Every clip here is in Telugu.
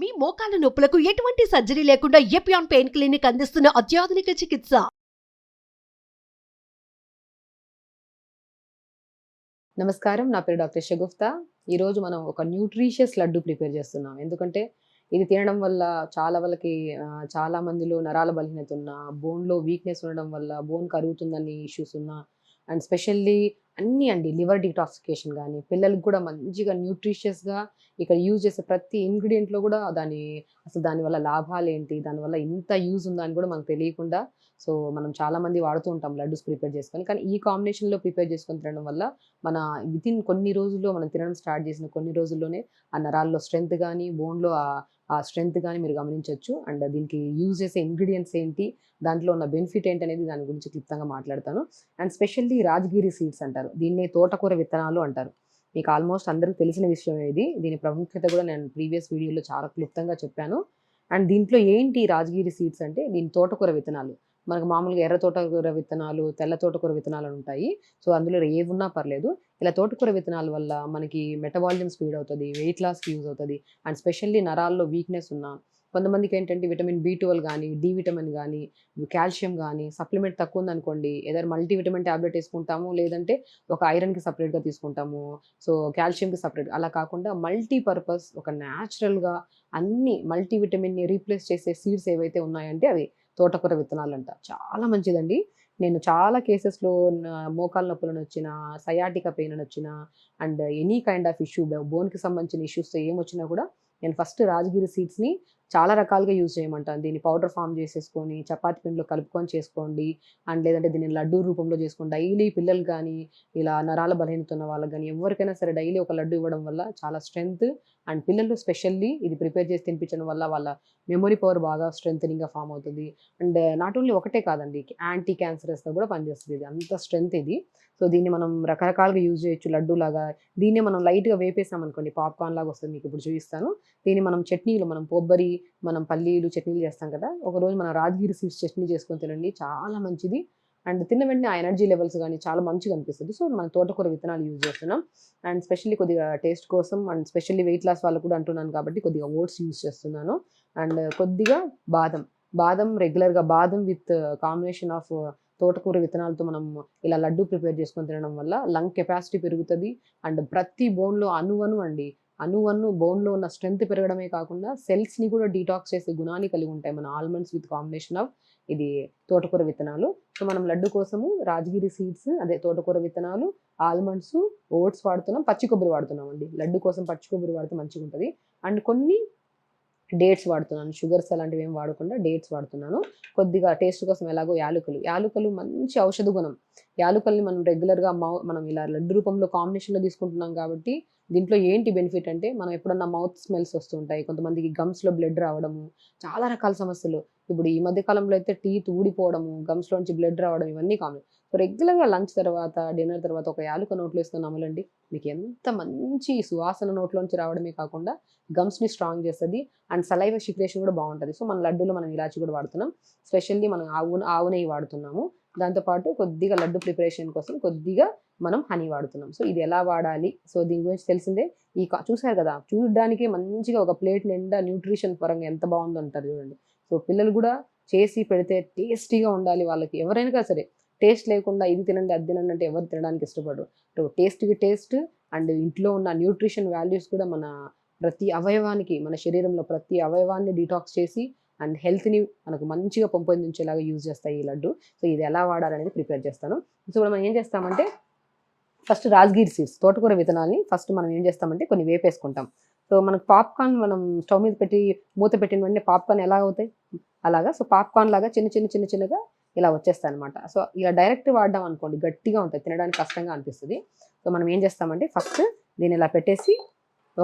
మీ మోకాల నొప్పులకు ఎటువంటి సర్జరీ లేకుండా ఎపియాన్ పెయిన్ క్లినిక్ అందిస్తున్న అత్యాధునిక చికిత్స. నమస్కారం నా పేరు డాక్టర్ షగుఫ్తా ఈరోజు మనం ఒక న్యూట్రీషియస్ లడ్డు ప్రిపేర్ చేస్తున్నాం. ఎందుకంటే ఇది తినడం వల్ల చాలా వాళ్ళకి చాలా మందిలో నరాల బలహీనత ఉన్న బోన్లో వీక్నెస్ ఉండడం వల్ల బోన్ కరుగుతుందని ఇష్యూస్ ఉన్న అండ్ స్పెషల్లీ అన్నీ అండి. లివర్ డిటాక్సికేషన్ కానీ పిల్లలకు కూడా మంచిగా న్యూట్రిషియస్గా ఇక్కడ యూజ్ చేసే ప్రతి ఇంగ్రీడియంట్లో కూడా దాని అసలు దానివల్ల లాభాలు ఏంటి దానివల్ల ఇంత యూజ్ ఉందా అని కూడా మనకు తెలియకుండా సో మనం చాలామంది వాడుతూ ఉంటాం లడ్డూస్ ప్రిపేర్ చేసుకొని. కానీ ఈ కాంబినేషన్లో ప్రిపేర్ చేసుకొని తినడం వల్ల మన వితిన్ కొన్ని రోజుల్లో మనం తినడం స్టార్ట్ చేసిన కొన్ని రోజుల్లోనే ఆ నరాల్లో స్ట్రెంగ్త్ కానీ బోన్లో ఆ ఆ స్ట్రెంగ్త్ కానీ మీరు గమనించవచ్చు అండ్ దీనికి యూజ్ చేసే ఇంగ్రీడియంట్స్ ఏంటి దాంట్లో ఉన్న బెనిఫిట్ ఏంటి అనేది దాని గురించి క్లుప్తంగా మాట్లాడతాను. అండ్ స్పెషల్లీ రాజగిరి సీడ్స్ అంటారు. దీన్ని తోటకూర విత్తనాలు అంటారు. మీకు ఆల్మోస్ట్ అందరికీ తెలిసిన విషయం ఇది. దీని ప్రాముఖ్యత కూడా నేను ప్రీవియస్ వీడియోలో చాలా క్లుప్తంగా చెప్పాను. అండ్ దీంట్లో ఏంటి రాజగిరి సీడ్స్ అంటే దీని తోటకూర విత్తనాలు. మనకు మామూలుగా ఎర్ర తోటకూర విత్తనాలు తెల్ల తోటకూర విత్తనాలు ఉంటాయి. సో అందులో ఏవున్నా పర్లేదు. ఇలా తోటకూర విత్తనాల వల్ల మనకి మెటబాలిజం స్పీడ్ అవుతుంది వెయిట్ లాస్కి యూజ్ అవుతుంది. అండ్ స్పెషల్లీ నరాల్లో వీక్నెస్ ఉన్న కొంతమందికి ఏంటంటే విటమిన్ బి ట్వెల్వ్ కానీ డి విటమిన్ కానీ కాల్షియం కానీ సప్లిమెంట్ తక్కువ ఉందనుకోండి ఏదైనా మల్టీవిటమిన్ ట్యాబ్లెట్ వేసుకుంటాము లేదంటే ఒక ఐరన్కి సపరేట్గా తీసుకుంటాము. సో కాల్షియంకి సపరేట్ అలా కాకుండా మల్టీ పర్పస్ ఒక న్యాచురల్గా అన్ని మల్టీవిటమిన్ని రీప్లేస్ చేసే సీడ్స్ ఏవైతే ఉన్నాయంటే అవి తోటకూర విత్తనాలు అంట చాలా మంచిదండి. నేను చాలా కేసెస్లో మోకాల నొప్పులను వచ్చిన సయాటిక పెయిన్ అని వచ్చిన and any kind of issue బోన్కి సంబంధించిన ఇష్యూస్ ఏం వచ్చినా కూడా నేను ఫస్ట్ రాజగిరి సీడ్స్ని చాలా రకాలుగా యూజ్ చేయమంటాను దీన్ని పౌడర్ ఫామ్ చేసేసుకొని చపాతి పిండిలో కలుపుకొని చేసుకోండి. అండ్ లేదంటే దీన్ని లడ్డూ రూపంలో చేసుకోండి. డైలీ పిల్లలు కానీ ఇలా నరాల బలహీనత ఉన్న వాళ్ళకి కానీ ఎవరికైనా సరే డైలీ ఒక లడ్డు ఇవ్వడం వల్ల చాలా స్ట్రెంగ్త్ అండ్ పిల్లలు స్పెషల్లీ ఇది ప్రిపేర్ చేసి తినిపించడం వల్ల వాళ్ళ మెమొరీ పవర్ బాగా స్ట్రెంగ్త్నింగ్గా ఫామ్ అవుతుంది. అండ్ నాట్ ఓన్లీ ఒకటే కాదండి యాంటీ క్యాన్సరస్గా కూడా పనిచేస్తుంది ఇది. అంత స్ట్రెంగ్త్ ఇది. సో దీన్ని మనం రకరకాలుగా యూజ్ చేయొచ్చు. లడ్డు లాగా దీన్ని మనం లైట్గా వేపేసాం అనుకోండి పాప్కార్న్ లాగా వస్తుంది. మీకు ఇప్పుడు చూపిస్తాను. దీన్ని మనం చట్నీలు మనం కొబ్బరి మనం పల్లీలు చట్నీలు చేస్తాం కదా ఒకరోజు మనం రాజగిరి సీడ్స్ చట్నీ చేసుకొని తినండి చాలా మంచిది. అండ్ తిన్న వెంటనే ఆ ఎనర్జీ లెవెల్స్ కానీ చాలా మంచిగా అనిపిస్తుంది. సో మనం తోటకూర విత్తనాలు యూజ్ చేస్తున్నాం. అండ్ స్పెషల్లీ కొద్దిగా టేస్ట్ కోసం అండ్ స్పెషల్లీ వెయిట్ లాస్ వాళ్ళు కూడా అంటున్నాను కాబట్టి కొద్దిగా ఓట్స్ యూజ్ చేస్తున్నాను. అండ్ కొద్దిగా బాదం. బాదం రెగ్యులర్గా బాదం విత్ కాంబినేషన్ ఆఫ్ తోటకూర విత్తనాలతో మనం ఇలా లడ్డు ప్రిపేర్ చేసుకొని తినడం వల్ల లంగ్ కెపాసిటీ పెరుగుతుంది. అండ్ ప్రతి బోన్లో అణువను అండి. అను అను బోన్లో ఉన్న స్ట్రెంగ్త్ పెరగడమే కాకుండా సెల్స్ని కూడా డీటాక్స్ చేసే గుణాన్ని కలిగి ఉంటాయి. మన ఆల్మండ్స్ విత్ కాంబినేషన్ ఆఫ్ ఇది తోటకూర విత్తనాలు. సో మనం లడ్డు కోసము రాజగిరి సీడ్స్ అదే తోటకూర విత్తనాలు ఆల్మండ్స్ ఓట్స్ వాడుతున్నాం. పచ్చి కొబ్బరి వాడుతున్నాం అండి లడ్డు కోసం పచ్చి కొబ్బరి వాడితే మంచిగా ఉంటుంది. అండ్ కొన్ని డేట్స్ వాడుతున్నాను. షుగర్స్ అలాంటివి ఏం వాడకుండా డేట్స్ వాడుతున్నాను. కొద్దిగా టేస్ట్ కోసం ఎలాగో యాలుకలు. యాలుకలు మంచి ఔషధ గుణం. యాలుకల్ని మనం రెగ్యులర్గా మనం ఇలా లడ్డు రూపంలో కాంబినేషన్లో తీసుకుంటున్నాం కాబట్టి దీంట్లో ఏంటి బెనిఫిట్ అంటే మనం ఎప్పుడన్నా మౌత్ స్మెల్స్ వస్తుంటాయి కొంతమందికి గమ్స్లో బ్లడ్ రావడము చాలా రకాల సమస్యలు. ఇప్పుడు ఈ మధ్య కాలంలో అయితే టీత్ ఊడిపోవడము గమ్స్లోంచి బ్లడ్ రావడం ఇవన్నీ కామన్. సో రెగ్యులర్గా లంచ్ తర్వాత డిన్నర్ తర్వాత ఒక యాలుక నోట్లో వేసుకొని అమలండి. మీకు ఎంత మంచి సువాసన నోట్లోంచి రావడమే కాకుండా గమ్స్ని స్ట్రాంగ్ చేస్తుంది అండ్ సలైవ సిక్రేషన్ కూడా బాగుంటుంది. సో మన లడ్డూలో మనం ఇలాచి కూడా వాడుతున్నాం. స్పెషల్లీ మనం ఆవు ఆవు నెయ్యి వాడుతున్నాము. దాంతోపాటు కొద్దిగా లడ్డు ప్రిపరేషన్ కోసం కొద్దిగా మనం హనీ వాడుతున్నాం. సో ఇది ఎలా వాడాలి? సో దీని గురించి తెలిసిందే. ఈ చూసారు కదా చూడడానికి మంచిగా ఒక ప్లేట్ నిండా న్యూట్రిషన్ పరంగా ఎంత బాగుందో అంటారు చూడండి. సో పిల్లలు కూడా చేసి పెడితే టేస్టీగా ఉండాలి వాళ్ళకి. ఎవరైనా సరే టేస్ట్ లేకుండా ఇది తినండి అది తినండి అంటే ఎవరు తినడానికి ఇష్టపడరు. సో టేస్ట్కి టేస్ట్ అండ్ ఇంట్లో ఉన్న న్యూట్రిషన్ వాల్యూస్ కూడా మన ప్రతి అవయవానికి మన శరీరంలో ప్రతి అవయవాన్ని డీటాక్స్ చేసి అండ్ హెల్త్ని మనకు మంచిగా పెంపొందించేలాగా యూజ్ చేస్తాయి ఈ లడ్డు. సో ఇది ఎలా వాడాలనేది ప్రిపేర్ చేస్తాను. సో ఇప్పుడు మనం ఏం చేస్తామంటే ఫస్ట్ రాజ్గిరి సీడ్స్ తోటకూర విత్తనాల్ని ఫస్ట్ మనం ఏం చేస్తామంటే కొన్ని వేపేసుకుంటాం. సో మనకు పాప్కార్న్ మనం స్టవ్ మీద పెట్టి మూత పెట్టిన వెంటనే పాప్కార్న్ ఎలా అవుతాయి? అలాగా. సో పాప్కార్న్ లాగా చిన్న చిన్న చిన్న చిన్నగా ఇలా వచ్చేస్తాయి అనమాట సో ఇలా డైరెక్ట్ వాడడం అనుకోండి గట్టిగా ఉంటుంది తినడానికి కష్టంగా అనిపిస్తుంది. సో మనం ఏం చేస్తామంటే ఫస్ట్ దీన్ని ఇలా పెట్టేసి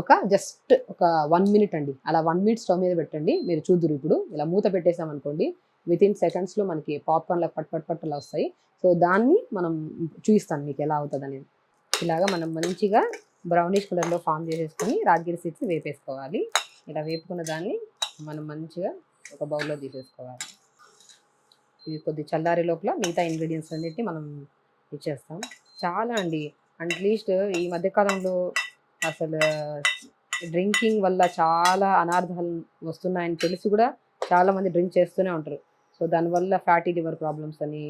ఒక జస్ట్ ఒక వన్ మినిట్ అండి. అలా వన్ మినిట్ స్టవ్ మీద పెట్టండి. మీరు చూద్దురు ఇప్పుడు. ఇలా మూత పెట్టేసాం అనుకోండి విత్ ఇన్ సెకండ్స్లో మనకి పాప్కార్న్లో పట్ పట్ పట్ అలా వస్తాయి. సో దాన్ని మనం చూపిస్తాను మీకు ఎలా అవుతుంది అనేది ఇలాగా మనం మంచిగా బ్రౌనిష్ కలర్లో ఫామ్ చేసేసుకొని రాజగిరి సీడ్స్ వేపేసుకోవాలి. ఇలా వేపుకున్న దాన్ని మనం మంచిగా ఒక బౌల్లో తీసేసుకోవాలి. ఇది కొద్ది చల్లారి లోపల మిగతా ఇంగ్రీడియంట్స్ అన్నిటిని మనం ఇచ్చేస్తాం. చాలా అండి. అట్లీస్ట్ ఈ మధ్యకాలంలో అసలు డ్రింకింగ్ వల్ల చాలా అనార్థాలు వస్తున్నాయని తెలిసి కూడా చాలామంది డ్రింక్ చేస్తూనే ఉంటారు. సో దానివల్ల ఫ్యాటీ లివర్ ప్రాబ్లమ్స్ అని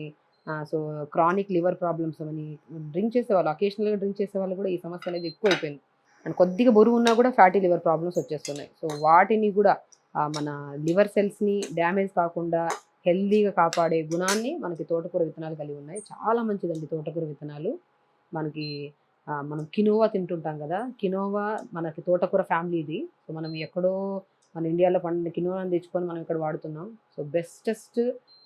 సో క్రానిక్ లివర్ ప్రాబ్లమ్స్ అని డ్రింక్ చేసే వాళ్ళు అకేషనల్గా డ్రింక్ చేసే వాళ్ళు కూడా ఈ సమస్య అనేది ఎక్కువ అయిపోయింది అండ్ కొద్దిగా బరువు ఉన్నా కూడా ఫ్యాటీ లివర్ ప్రాబ్లమ్స్ వచ్చేస్తున్నాయి. సో వాటిని కూడా మన లివర్ సెల్స్ని డ్యామేజ్ కాకుండా హెల్దీగా కాపాడే గుణాన్ని మనకి తోటకూర విత్తనాలు కలిగి ఉన్నాయి. చాలా మంచిదండి తోటకూర విత్తనాలు. మనకి మనం కినోవా తింటుంటాం కదా. కినోవా మనకి తోటకూర ఫ్యామిలీ ఇది సో మనం ఎక్కడో మన ఇండియాలో పండిన కినోవాని తెచ్చుకొని మనం ఇక్కడ వాడుతున్నాం. సో బెస్టెస్ట్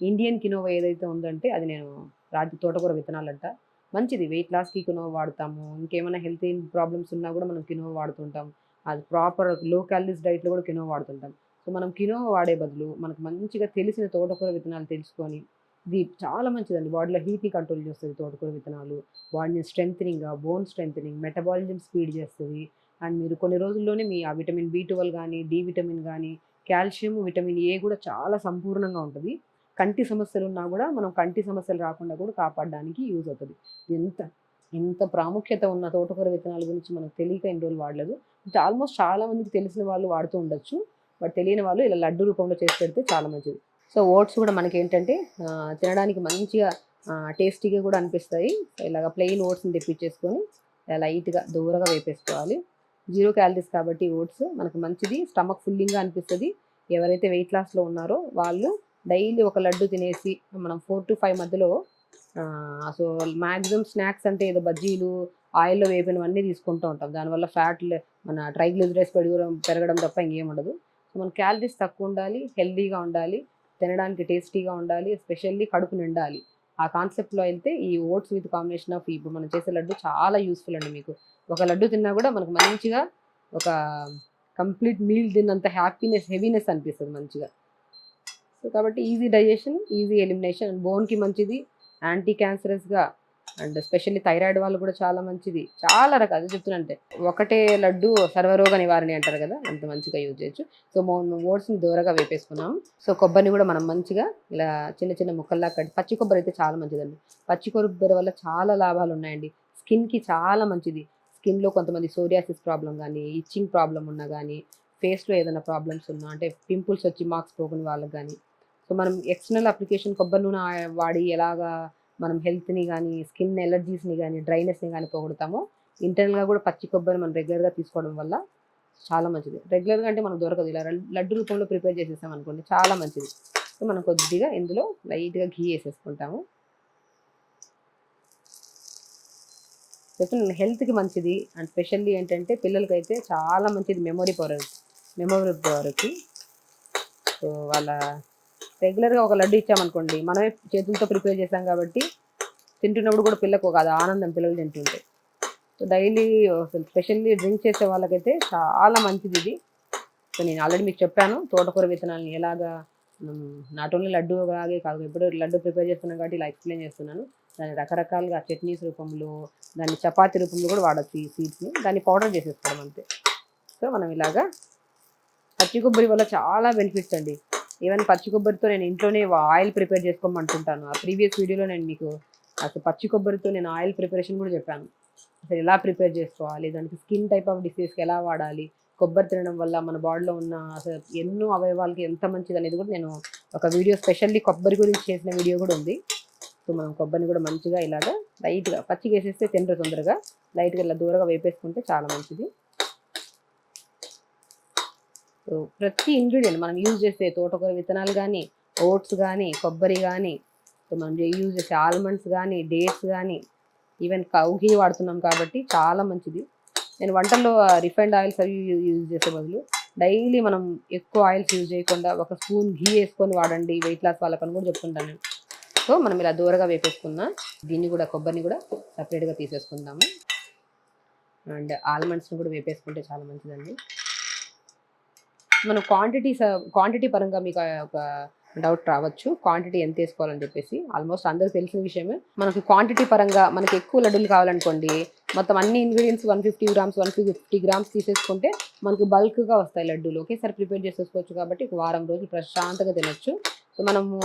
ఇండియన్ కినోవా ఏదైతే ఉందంటే అది నేను రాజు తోటకూర విత్తనాలంట. మంచిది. వెయిట్ లాస్కి కినోవా వాడతాము. ఇంకేమైనా హెల్త్ ప్రాబ్లమ్స్ ఉన్నా కూడా మనం కినోవా వాడుతుంటాం. అది ప్రాపర్లో క్యాలరీస్ డైట్లో కూడా కినోవా వాడుతుంటాం. సో మనం కినోవా వాడే బదులు మనకు మంచిగా తెలిసిన తోటకూర విత్తనాలు తెలుసుకొని ఇది చాలా మంచిదండి. బాడీలో హీట్ని కంట్రోల్ చేస్తుంది తోటకూర విత్తనాలు. బాడీని స్ట్రెంగ్ బోన్ స్ట్రెంగ్ మెటబాలిజం స్పీడ్ చేస్తుంది. అండ్ మీరు కొన్ని రోజుల్లోనే మీ ఆ విటమిన్ బి ట్వెల్వ్ కానీ డి విటమిన్ కానీ కాల్షియం విటమిన్ ఏ కూడా చాలా సంపూర్ణంగా ఉంటుంది. కంటి సమస్యలు ఉన్నా కూడా మనం కంటి సమస్యలు రాకుండా కూడా కాపాడడానికి యూజ్ అవుతుంది. ఎంత ఎంత ప్రాముఖ్యత ఉన్న తోటకూర విత్తనాల గురించి మనకు తెలియక ఎన్ని రోజులు వాడలేదు. ఆల్మోస్ట్ చాలా మందికి తెలిసిన వాళ్ళు వాడుతూ ఉండొచ్చు. బట్ తెలియని వాళ్ళు ఇలా లడ్డు రూపంలో చేసి పెడితే చాలా మంచిది. సో ఓట్స్ కూడా మనకి ఏంటంటే తినడానికి మంచిగా టేస్టీగా కూడా అనిపిస్తాయి. ఇలాగ ప్లెయిన్ ఓట్స్ని తెప్పించేసుకొని లైట్గా దూరగా వేపేసుకోవాలి. జీరో క్యాలరీస్ కాబట్టి ఓట్స్ మనకు మంచిది స్టమక్ ఫుల్లింగ్గా అనిపిస్తుంది. ఎవరైతే వెయిట్ లాస్లో ఉన్నారో వాళ్ళు డైలీ ఒక లడ్డు తినేసి మనం ఫోర్ టు ఫైవ్ మధ్యలో సో మ్యాక్సిమం స్నాక్స్ అంటే ఏదో బజ్జీలు ఆయిల్లో వేపినవన్నీ తీసుకుంటూ ఉంటాం. దానివల్ల ఫ్యాట్ మన ట్రైగ్లిజరైడ్స్ పెరగడం పెరగడం తప్ప ఇంకేం ఉండదు. సో మన క్యాలరీస్ తక్కువ ఉండాలి హెల్దీగా ఉండాలి. తినడానికి టేస్టీగా ఉండాలి ఎస్పెషల్లీ కడుపు నిండాలి. ఆ కాన్సెప్ట్లో అయితే ఈ ఓట్స్ విత్ కాంబినేషన్ ఆఫ్ ఇప్పుడు మనం చేసే లడ్డు చాలా యూస్ఫుల్ అండి మీకు. ఒక లడ్డు తిన్నా కూడా మనకు మంచిగా ఒక కంప్లీట్ మీల్ తిన్నంత హ్యాపీనెస్ హెవీనెస్ అనిపిస్తుంది మంచిగా. సో కాబట్టి ఈజీ డైజెషన్ ఈజీ ఎలిమినేషన్ బోన్కి మంచిది. యాంటీ క్యాన్సరస్గా అండ్ స్పెషల్లీ థైరాయిడ్ వాళ్ళు కూడా చాలా మంచిది. చాలా రకాలు. చెప్తున్నంటే ఒకటే లడ్డు సర్వరోగ నివారణ అంటారు కదా అంత మంచిగా యూజ్ చేయొచ్చు. సో ఓట్స్ని దూరగా వేపేసుకున్నాం సో కొబ్బరిని కూడా మనం మంచిగా ఇలా చిన్న చిన్న ముక్కల్లా కట్టి పచ్చి కొబ్బరి అయితే చాలా మంచిదండి. పచ్చి కొబ్బరి వల్ల చాలా లాభాలు ఉన్నాయండి. స్కిన్కి చాలా మంచిది. స్కిన్లో కొంతమంది సోరియాసిస్ ప్రాబ్లం కానీ ఇచ్చింగ్ ప్రాబ్లం ఉన్నా కానీ ఫేస్లో ఏదైనా ప్రాబ్లమ్స్ ఉన్నా అంటే పింపుల్స్ వచ్చి మార్క్స్ పోకుని వాళ్ళకి కానీ. సో మనం ఎక్స్టర్నల్ అప్లికేషన్ కొబ్బరి నూనె వాడి ఎలాగా మనం హెల్త్ని కానీ స్కిన్ ఎలర్జీస్ని కానీ డ్రైనెస్ని కానీ పోగొడతామో ఇంటర్నల్గా కూడా పచ్చి కొబ్బరి మనం రెగ్యులర్గా తీసుకోవడం వల్ల చాలా మంచిది. రెగ్యులర్గా అంటే మనకు దొరకదు. ఇలా లడ్డు రూపంలో ప్రిపేర్ చేసేసాం అనుకోండి చాలా మంచిది. సో మనం కొద్దిగా ఇందులో లైట్గా ఘీ వేసేసుకుంటాము. చెప్పిన హెల్త్కి మంచిది అండ్ స్పెషల్లీ ఏంటంటే పిల్లలకైతే చాలా మంచిది మెమొరీ పవర్ మెమొరీ పవర్కి సో వాళ్ళ రెగ్యులర్గా ఒక లడ్డు ఇచ్చామనుకోండి మనమే చేతులతో ప్రిపేర్ చేసాం కాబట్టి తింటున్నప్పుడు కూడా పిల్లకు ఒక అది ఆనందం పిల్లలు తింటుంటే. సో డైలీ స్పెషల్లీ డ్రింక్ చేసే వాళ్ళకైతే చాలా మంచిది ఇది. సో నేను ఆల్రెడీ మీకు చెప్పాను తోటకూర విత్తనాలని ఎలాగా నాట్ ఓన్లీ లడ్డు లాగే కాదు ఇప్పుడు లడ్డు ప్రిపేర్ చేస్తున్నాను కాబట్టి ఇలా ఎక్స్ప్లెయిన్ చేస్తున్నాను. దాన్ని రకరకాలుగా చట్నీస్ రూపంలో దాన్ని చపాతీ రూపంలో కూడా వాడచ్చు ఈ సీడ్స్ని దాన్ని పౌడర్ చేసేసుకోవడం అంతే. సో మనం ఇలాగా పచ్చి కొబ్బరి వల్ల చాలా బెనిఫిట్స్ అండి. ఈవెన్ పచ్చి కొబ్బరితో నేను ఇంట్లోనే ఆయిల్ ప్రిపేర్ చేసుకోమంటుంటాను. ఆ ప్రీవియస్ వీడియోలో నేను మీకు అసలు పచ్చి కొబ్బరితో నేను ఆయిల్ ప్రిపరేషన్ కూడా చెప్పాను. అసలు ఎలా ప్రిపేర్ చేసుకోవాలి? దానికి స్కిన్ టైప్ ఆఫ్ డిసీజ్కి ఎలా వాడాలి? కొబ్బరి తినడం వల్ల మన బాడీలో ఉన్న అసలు ఎన్నో అవయవాలకి ఎంత మంచిది అనేది కూడా నేను ఒక వీడియో స్పెషల్లీ కొబ్బరి గురించి చేసిన వీడియో కూడా ఉంది. సో మనం కొబ్బరిని కూడా మంచిగా ఇలాగా లైట్గా పచ్చిగా వేసేస్తే తినరు తొందరగా. లైట్గా ఇలా దూరంగా వేపేసుకుంటే చాలా మంచిది. సో ప్రతి ఇంగ్రీడియంట్ మనం యూజ్ చేసే తోటకూర విత్తనాలు కానీ ఓట్స్ కానీ కొబ్బరి కానీ సో మనం యూజ్ చేసే ఆల్మండ్స్ కానీ డేట్స్ కానీ ఈవెన్ కౌ వాడుతున్నాం కాబట్టి చాలా మంచిది. నేను వంటల్లో రిఫైండ్ ఆయిల్స్ అవి యూజ్ చేసే బదులు డైలీ మనం ఎక్కువ ఆయిల్స్ యూజ్ చేయకుండా ఒక స్పూన్ ఘీ వేసుకొని వాడండి వెయిట్ లాస్ వాళ్ళకని కూడా చెప్తుంటాను. సో మనం ఇలా దూరగా వేపేసుకున్నా దీన్ని కూడా కొబ్బరిని కూడా సపరేట్గా తీసేసుకుందాము. అండ్ ఆల్మండ్స్ని కూడా వేపేసుకుంటే చాలా మంచిదండి. మనం క్వాంటిటీ క్వాంటిటీ పరంగా మీకు ఒక డౌట్ రావచ్చు. క్వాంటిటీ ఎంత వేసుకోవాలని చెప్పేసి ఆల్మోస్ట్ అందరికి తెలిసిన విషయమే. మనకి క్వాంటిటీ పరంగా మనకి ఎక్కువ లడ్డూలు కావాలనుకోండి మొత్తం అన్ని ingredients one fifty grams one fifty grams తీసేసుకుంటే మనకు బల్క్గా వస్తాయి లడ్డూలు. ఒకేసారి ప్రిపేర్ చేసేసుకోవచ్చు కాబట్టి ఒక వారం రోజులు ప్రశాంతంగా తినొచ్చు. సో మనము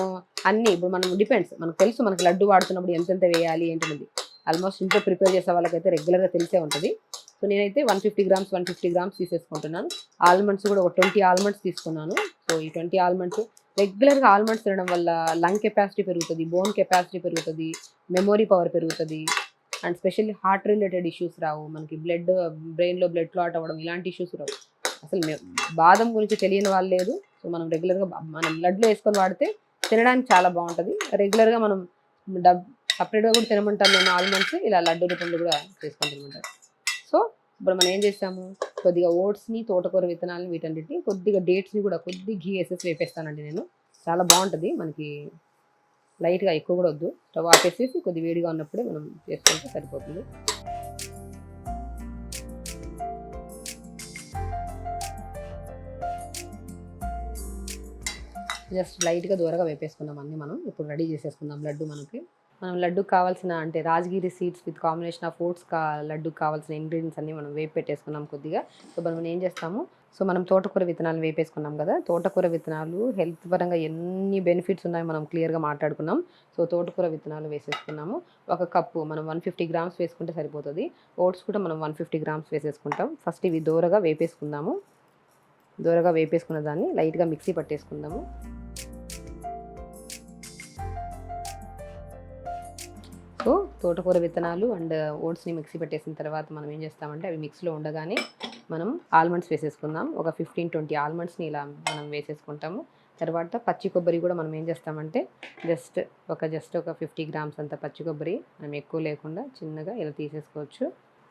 అన్ని ఇప్పుడు మనం డిపెండ్స్ మనకు తెలుసు మనకి లడ్డు వాడుతున్నప్పుడు ఎంతెంత వేయాలి ఏంటనేది. ఆల్మోస్ట్ ఇంట్లో ప్రిపేర్ చేసే వాళ్ళకైతే రెగ్యులర్గా తెలిసే ఉంటుంది. సో నేనైతే one fifty grams one fifty grams తీసేసుకుంటున్నాను. Almonds కూడా ఒక ట్వంటీ ఆల్మండ్స్ తీసుకున్నాను. సో ఈ ట్వంటీ ఆల్మండ్స్ రెగ్యులర్గా ఆల్మండ్స్ తినడం వల్ల లంగ్ కెపాసిటీ పెరుగుతుంది బోన్ కెపాసిటీ పెరుగుతుంది మెమొరీ పవర్ పెరుగుతుంది and specially heart related issues రావు. మనకి బ్లడ్ బ్రెయిన్లో బ్లడ్ క్లాట్ అవ్వడం ఇలాంటి ఇష్యూస్ రావు. అసలు బాదం గురించి తెలియని వాళ్ళు లేదు. సో మనం రెగ్యులర్గా మనం బ్లడ్లో వేసుకొని వాడితే తినడానికి చాలా బాగుంటుంది. రెగ్యులర్గా మనం డబ్ సపరేట్గా కూడా తినమంటాం నేను ఆల్మండ్స్ ఇలా లడ్డు రూపంలో కూడా చేసుకొని తినమంటారు. ఇప్పుడు మనం ఏం చేస్తాము కొద్దిగా ఓట్స్ని తోటకూర విత్తనాలని వీటన్నిటిని కొద్దిగా డేట్స్ని కూడా కొద్ది ఘీ వేసేసి వేపేస్తానండి నేను. చాలా బాగుంటుంది. మనకి లైట్గా ఎక్కువ కూడా వద్దు. స్టవ్ ఆపేసేసి కొద్ది వేడిగా ఉన్నప్పుడే మనం చేసుకుంటే సరిపోతుంది. జస్ట్ లైట్గా దూరగా వేపేసుకుందాం అన్నీ మనం. ఇప్పుడు రెడీ చేసేసుకుందాం. లడ్డు మనకి. మనం లడ్డుకు కావాల్సిన అంటే Rajgir seeds with combination of oats కా లడ్డు కావాల్సిన ఇంగ్రీడియంట్స్ అన్ని మనం వేపు పెట్టేసుకున్నాం కొద్దిగా. సో మనం ఏం చేస్తాము? సో మనం తోటకూర విత్తనాలు వేపేసుకున్నాం కదా తోటకూర విత్తనాలు హెల్త్ పరంగా ఎన్ని బెనిఫిట్స్ ఉన్నాయో మనం క్లియర్గా మాట్లాడుకున్నాం. సో తోటకూర విత్తనాలు వేసేసుకున్నాము. ఒక కప్పు మనం వన్ ఫిఫ్టీ గ్రామ్స్ వేసుకుంటే సరిపోతుంది. ఓట్స్ కూడా మనం వన్ ఫిఫ్టీ గ్రామ్స్ వేసేసుకుంటాం. ఫస్ట్ ఇవి దూరగా వేపేసుకుందాము. దూరగా వేపేసుకున్న దాన్ని లైట్గా మిక్సీ పట్టేసుకుందాము. సో తోటకూర విత్తనాలు అండ్ ఓట్స్ని మిక్సీ పెట్టేసిన తర్వాత మనం ఏం చేస్తామంటే అవి మిక్స్లో ఉండగానే మనం ఆల్మండ్స్ వేసేసుకుందాం. ఒక ఫిఫ్టీన్ ట్వంటీ ఆల్మండ్స్ని ఇలా మనం వేసేసుకుంటాము. తర్వాత పచ్చి కొబ్బరి కూడా మనం ఏం చేస్తామంటే జస్ట్ ఒక జస్ట్ ఒక ఫిఫ్టీ గ్రామ్స్ అంత పచ్చి కొబ్బరి మనం ఎక్కువ లేకుండా చిన్నగా ఇలా తీసేసుకోవచ్చు.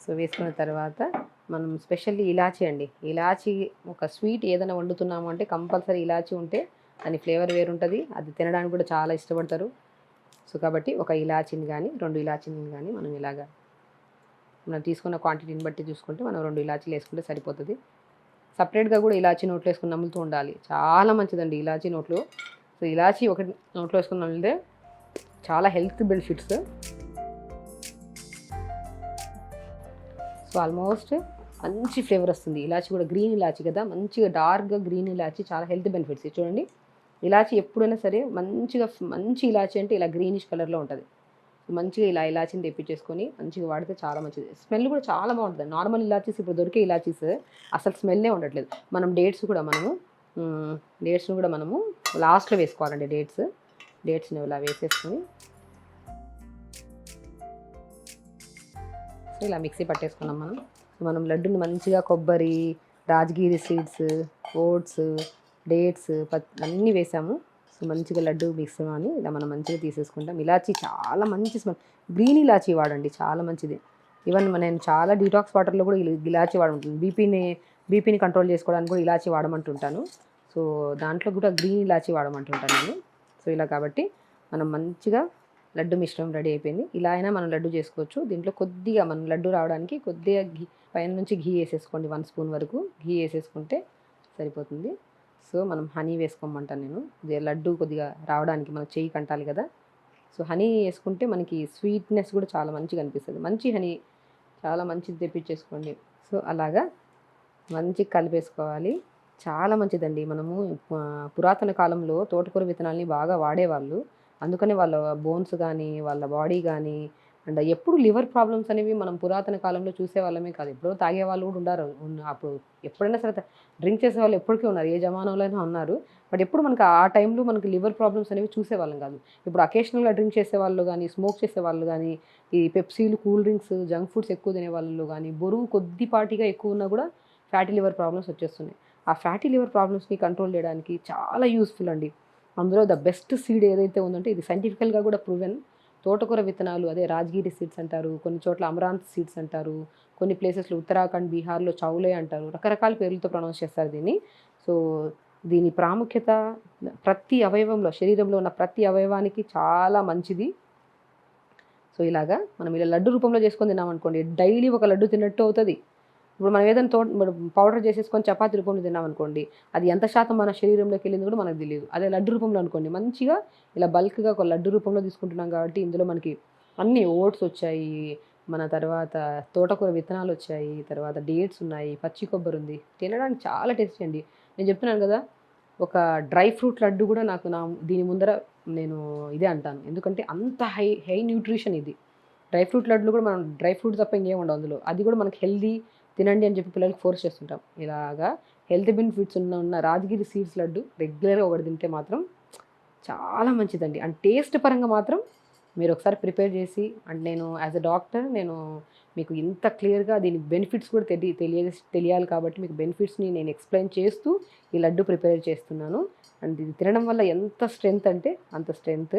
సో వేసుకున్న తర్వాత మనం స్పెషల్లీ ఇలాచీ అండి. ఇలాచీ ఒక స్వీట్ ఏదైనా వండుతున్నాము అంటే కంపల్సరీ ఇలాచీ ఉంటే దాని ఫ్లేవర్ వేరుంటుంది. అది తినడానికి కూడా చాలా ఇష్టపడతారు. సో కాబట్టి ఒక ఇలాచిని కానీ రెండు ఇలాచిని కానీ మనం ఇలాగా మనం తీసుకున్న క్వాంటిటీని బట్టి చూసుకుంటే మనం రెండు ఇలాచీలు వేసుకుంటే సరిపోతుంది. సపరేట్గా కూడా ఇలాచీ నోట్లో వేసుకుని నమ్ములుతూ ఉండాలి. చాలా మంచిదండి ఇలాచీ నోట్లో. సో ఇలాచీ ఒకటి నోట్లో వేసుకుని నమ్మితే చాలా హెల్త్ బెనిఫిట్స్ సో ఆల్మోస్ట్ మంచి ఫ్లేవర్ వస్తుంది. ఇలాచి కూడా గ్రీన్ ఇలాచి కదా? మంచిగా డార్క్గా గ్రీన్ ఇలాచి చాలా హెల్త్ బెనిఫిట్స్ చూడండి. ఇలాచి ఎప్పుడైనా సరే మంచిగా మంచి ఇలాచి అంటే ఇలా గ్రీనిష్ కలర్లో ఉంటుంది. మంచిగా ఇలా ఇలాచీని తెప్పించేసుకొని మంచిగా వాడితే చాలా మంచిది. స్మెల్ కూడా చాలా బాగుంటుంది. నార్మల్ ఇలాచీస్ ఇప్పుడు దొరికే ఇలాచీస్ అసలు స్మెల్లే ఉండట్లేదు. మనం డేట్స్ కూడా మనము డేట్స్ని కూడా మనము లాస్ట్లో వేసుకోవాలండి డేట్స్. డేట్స్ని ఇలా వేసేసుకొని. సో ఇలా మిక్సీ పట్టేసుకున్నాం మనం. మనం లడ్డుని మంచిగా కొబ్బరి రాజగిరి సీడ్స్ ఓట్స్ డేట్స్ అన్నీ వేసాము. సో మంచిగా లడ్డు మిక్స్ అని ఇలా మనం మంచిగా తీసేసుకుంటాం. ఇలాచీ చాలా మంచి స్మెల్. గ్రీన్ ఇలాచీ వాడండి చాలా మంచిది. ఈవెన్ నేను చాలా డీటాక్స్ వాటర్లో కూడా ఇల- ఇలాచీ వాడుంటాను బీపీని బీపీని కంట్రోల్ చేసుకోవడానికి కూడా ఇలాచీ వాడమంటుంటాను. సో దాంట్లో కూడా గ్రీన్ ఇలాచీ వాడమంటుంటాను నేను. సో ఇలా కాబట్టి మనం మంచిగా లడ్డు మిశ్రమం రెడీ అయిపోయింది. ఇలా అయినా మనం లడ్డు చేసుకోవచ్చు. దీంట్లో కొద్దిగా మనం లడ్డు రావడానికి కొద్దిగా ఘీ పైన నుంచి ఘీ వేసేసుకోండి. వన్ స్పూన్ వరకు ఘీ వేసేసుకుంటే సరిపోతుంది. సో మనం హనీ వేసుకోమంటాను నేను. లడ్డు కొద్దిగా రావడానికి మనం చేయి కంటాలి కదా. సో హనీ వేసుకుంటే మనకి స్వీట్నెస్ కూడా చాలా మంచిగా అనిపిస్తుంది. మంచి హనీ చాలా మంచిది తెప్పించేసుకోండి. సో అలాగా మంచిగా కలిపేసుకోవాలి. చాలా మంచిదండి. మనము పురాతన కాలంలో తోటకూర విత్తనాల్ని బాగా వాడేవాళ్ళు. అందుకని వాళ్ళ బోన్స్ కానీ వాళ్ళ బాడీ కానీ అండ్ ఎప్పుడు లివర్ ప్రాబ్లమ్స్ అనేవి మనం పురాతన కాలంలో చూసే వాళ్ళమే కాదు. ఎప్పుడో తాగే వాళ్ళు కూడా ఉన్నారు అప్పుడు ఎప్పుడైనా సరే డ్రింక్ చేసే వాళ్ళు ఎప్పటికీ ఉన్నారు. ఏ జమానంలో ఉన్నారు. బట్ ఎప్పుడు మనకు ఆ టైంలో మనకి లివర్ ప్రాబ్లమ్స్ అనేవి చూసేవాళ్ళం కాదు. ఇప్పుడు అకేషనల్గా డ్రింక్ చేసే వాళ్ళు కానీ స్మోక్ చేసే వాళ్ళు కానీ ఈ పెప్సీలు కూల్ డ్రింక్స్ జంక్ ఫుడ్స్ ఎక్కువ తినే వాళ్ళు కానీ బరువు కొద్దిపాటిగా ఎక్కువ ఉన్నా కూడా ఫ్యాటీ లివర్ ప్రాబ్లమ్స్ వచ్చేస్తున్నాయి. ఆ ఫ్యాటీ లివర్ ప్రాబ్లమ్స్ని కంట్రోల్ చేయడానికి చాలా యూస్ఫుల్ అండి. అందులో ద బెస్ట్ సీడ్ ఏదైతే ఉందంటే ఇది సైంటిఫికల్గా కూడా ప్రూవెన్ తోటకూర విత్తనాలు అదే రాజగిరి సీడ్స్ అంటారు కొన్ని చోట్ల అమరాంత్ సీడ్స్ అంటారు కొన్ని ప్లేసెస్లో ఉత్తరాఖండ్ బీహార్లో చౌలే అంటారు రకరకాల పేర్లతో ప్రొనౌన్స్ చేస్తారు దీన్ని. సో దీని ప్రాముఖ్యత ప్రతి అవయవంలో శరీరంలో ఉన్న ప్రతి అవయవానికి చాలా మంచిది. సో ఇలాగా మనం ఇలా లడ్డు రూపంలో చేసుకొని తిన్నామనుకోండి డైలీ ఒక లడ్డు తిన్నట్టు అవుతుంది. ఇప్పుడు మనం ఏదైనా తోట పౌడర్ చేసేసుకొని చపాతీ రూపంలో తిన్నాం అనుకోండి అది ఎంత శాతం మన శరీరంలోకి వెళ్ళింది కూడా మనకు తెలియదు. అదే లడ్డు రూపంలో అనుకోండి మంచిగా ఇలా బల్క్గా ఒక లడ్డు రూపంలో తీసుకుంటున్నాం కాబట్టి ఇందులో మనకి అన్ని ఓట్స్ వచ్చాయి మన తర్వాత తోటకూర విత్తనాలు వచ్చాయి తర్వాత డేట్స్ ఉన్నాయి పచ్చి కొబ్బరి ఉంది. తినడానికి చాలా టేస్టీ అండి. నేను చెప్తున్నాను కదా ఒక డ్రై ఫ్రూట్ లడ్డు కూడా నాకు నా దీని ముందర నేను ఇదే అంటాను. ఎందుకంటే అంత హై హై న్యూట్రిషన్ ఇది. డ్రై ఫ్రూట్ లడ్డులు కూడా మనం డ్రై ఫ్రూట్ తప్ప ఇంకేం ఉండవు అందులో. అది కూడా మనకి హెల్దీ తినండి అని చెప్పి పిల్లలకి ఫోర్స్ చేస్తుంటాం. ఇలాగా హెల్త్ బెనిఫిట్స్ ఉన్న ఉన్న రాజగిరి సీడ్స్ లడ్డు రెగ్యులర్గా ఒకటి తింటే మాత్రం చాలా మంచిదండి. అండ్ టేస్ట్ పరంగా మాత్రం మీరు ఒకసారి ప్రిపేర్ చేసి అండ్ నేను యాజ్ అ డాక్టర్ నేను మీకు ఇంత క్లియర్గా దీని బెనిఫిట్స్ కూడా తెలి తెలియ తెలియాలి కాబట్టి మీకు బెనిఫిట్స్ని నేను ఎక్స్ప్లెయిన్ చేస్తూ ఈ లడ్డు ప్రిపేర్ చేస్తున్నాను. అండ్ ఇది తినడం వల్ల ఎంత స్ట్రెంగ్త్ అంటే అంత స్ట్రెంగ్త్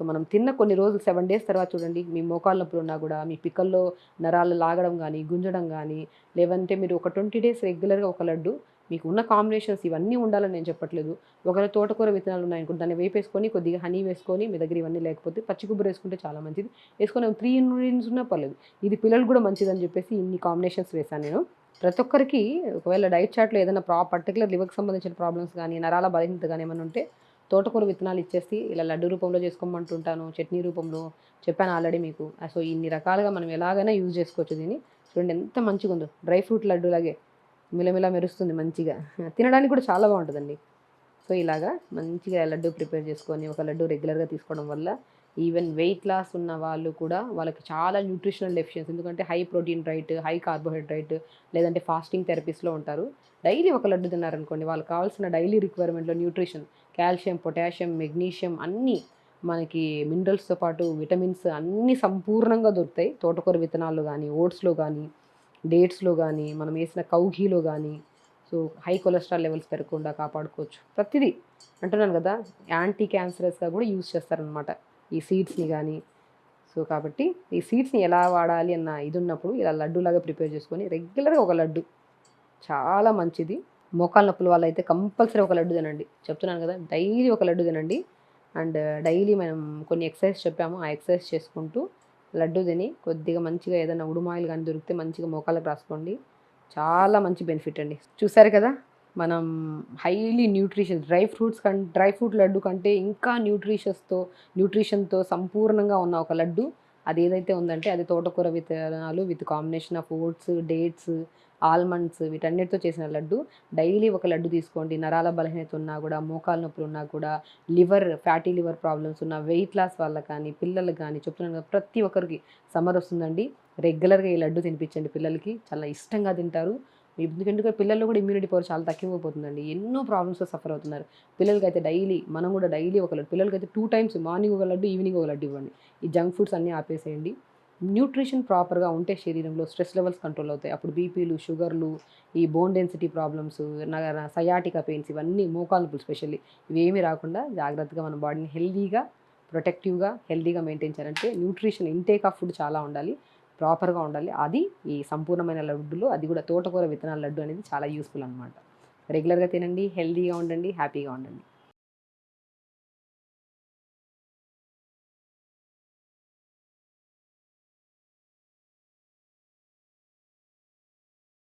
సో మనం తిన్న కొన్ని రోజులు సెవెన్ డేస్ తర్వాత చూడండి మీ మోకాళ్ళ నొప్పులు ఉన్నా కూడా మీ పిక్కల్లో నరాలు లాగడం కానీ గుంజడం కానీ లేదంటే మీరు ఒక ట్వంటీ డేస్ రెగ్యులర్గా ఒక లడ్డు మీకు ఉన్న కాంబినేషన్స్ ఇవన్నీ ఉండాలని నేను చెప్పట్లేదు. ఒకవేళ తోటకూర విత్తనాలు ఉన్నాయనుకో దాన్ని వేపేసుకొని కొద్దిగా హనీ వేసుకొని మీ దగ్గర ఇవన్నీ లేకపోతే పచ్చి కొబ్బరి వేసుకుంటే చాలా మంచిది. వేసుకొని త్రీ ఇంగ్రీడియంట్స్ ఉన్నా పర్లేదు. ఇది పిల్లలు కూడా మంచిదని చెప్పేసి ఇన్ని కాంబినేషన్స్ వేశాను నేను. ప్రతి ఒక్కరికి ఒకవేళ డైట్ చార్ట్లో ఏదైనా ప్రా పర్టికులర్ లివర్కి సంబంధించిన ప్రాబ్లమ్స్ కానీ నరాల బలహీనత కానీ ఏమైనా ఉంటే తోటకూర విత్తనాలు ఇచ్చేసి ఇలా లడ్డు రూపంలో చేసుకోమంటుంటాను చట్నీ రూపంలో చెప్పాను ఆల్రెడీ మీకు. సో ఇన్ని రకాలుగా మనం ఎలాగైనా యూజ్ చేసుకోవచ్చు దీన్ని. చూడండి ఎంత మంచిగా ఉందో. డ్రై ఫ్రూట్ లడ్డు లాగే మిలమిలా మెరుస్తుంది మంచిగా. తినడానికి కూడా చాలా బాగుంటుందండి. సో ఇలాగా మంచిగా లడ్డు ప్రిపేర్ చేసుకొని ఒక లడ్డు రెగ్యులర్గా తీసుకోవడం వల్ల ఈవెన్ వెయిట్ లాస్ ఉన్న వాళ్ళు కూడా వాళ్ళకి చాలా న్యూట్రిషనల్ డెఫిషియన్స్. ఎందుకంటే high protein diet high carbohydrate లేదంటే ఫాస్టింగ్ థెరపీస్లో ఉంటారు. డైలీ ఒక లడ్డు తిన్నారనుకోండి వాళ్ళకి కావాల్సిన డైలీ రిక్వైర్మెంట్లో న్యూట్రిషన్ కాల్షియం పొటాషియం మెగ్నీషియం అన్నీ మనకి మినరల్స్తో పాటు విటమిన్స్ అన్నీ సంపూర్ణంగా దొరుకుతాయి. తోటకూర విత్తనాలు కానీ ఓట్స్లో కానీ డేట్స్లో కానీ మనం వేసిన కౌఘీలో కానీ. సో హై కొలెస్ట్రాల్ లెవెల్స్ పెరగకుండా కాపాడుకోవచ్చు. ప్రతిదీ అంటున్నాను కదా యాంటీ క్యాన్సరస్గా కూడా యూజ్ చేస్తారనమాట ఈ సీడ్స్ని కానీ. సో కాబట్టి ఈ సీడ్స్ని ఎలా వాడాలి అన్న ఇది ఉన్నప్పుడు ఇలా లడ్డూలాగా ప్రిపేర్ చేసుకొని రెగ్యులర్గా ఒక లడ్డు చాలా మంచిది. మోకాల నొప్పుల వల్ల అయితే కంపల్సరీ ఒక లడ్డు తినండి. చెప్తున్నాను కదా డైలీ ఒక లడ్డు తినండి. అండ్ డైలీ మనం కొన్ని ఎక్సర్సైజ్ చెప్పాము ఆ ఎక్సర్సైజ్ చేసుకుంటూ లడ్డు తిని కొద్దిగా మంచిగా ఏదైనా ఉడుమాయిల్ కానీ దొరికితే మంచిగా మోకాళ్ళకి రాసుకోండి. చాలా మంచి బెనిఫిట్ అండి. చూసారు కదా మనం highly nutrition dry fruits cum dry fruit laddu కంటే ఇంకా న్యూట్రిషన్స్తో న్యూట్రిషన్తో సంపూర్ణంగా ఉన్న ఒక లడ్డు. అది ఏదైతే ఉందంటే అది తోటకూర విత్తనాలు with combination of oats dates almonds వీటన్నిటితో చేసిన లడ్డు. డైలీ ఒక లడ్డు తీసుకోండి. నరాల బలహీనత ఉన్నా కూడా మోకాల నొప్పులు ఉన్నా కూడా లివర్ ఫ్యాటీ లివర్ ప్రాబ్లమ్స్ ఉన్న వెయిట్ లాస్ వాళ్ళ కానీ పిల్లలు కానీ చెప్తున్నాను కదా ప్రతి ఒక్కరికి సమ్మర్ వస్తుందండి. రెగ్యులర్గా ఈ లడ్డు తినిపించండి పిల్లలకి. చాలా ఇష్టంగా తింటారు. ఎందుకంటే పిల్లల్లో కూడా ఇమ్యూనిటీ పవర్ చాలా తగ్గిపోతుందండి ఎన్నో ప్రాబ్లమ్స్ సఫర్ అవుతున్నారు. పిల్లలకి అయితే డైలీ మనం కూడా డైలీ ఒక లడ్డు పిల్లలకి అయితే టూ టైమ్స్ మార్నింగ్ ఒక లడ్డు ఈవినింగ్ ఒక లడ్డు ఇవ్వండి. ఈ జంక్ ఫుడ్స్ అన్నీ ఆపేసేయండి. న్యూట్రిషన్ ప్రాపర్గా ఉంటే శరీరంలో స్ట్రెస్ లెవెల్స్ కంట్రోల్ అవుతాయి. అప్పుడు బీపీలు షుగర్లు ఈ bone density problems sciatica pains ఇవన్నీ మోకాలు నొప్పులు స్పెషల్లీ ఇవేమీ రాకుండా జాగ్రత్తగా మన బాడీని హెల్దీగా ప్రొటెక్టివ్గా హెల్దీగా మెయింటైన్ చేయాలంటే న్యూట్రిషన్ ఇంటేక్ ఆఫ్ ఫుడ్ చాలా ఉండాలి ప్రాపర్గా ఉండాలి. అది ఈ సంపూర్ణమైన లడ్డులో అది కూడా తోటకూర విత్తనాల లడ్డు అనేది చాలా యూస్ఫుల్ అనమాట రెగ్యులర్గా తినండి హెల్దీగా ఉండండి హ్యాపీగా ఉండండి.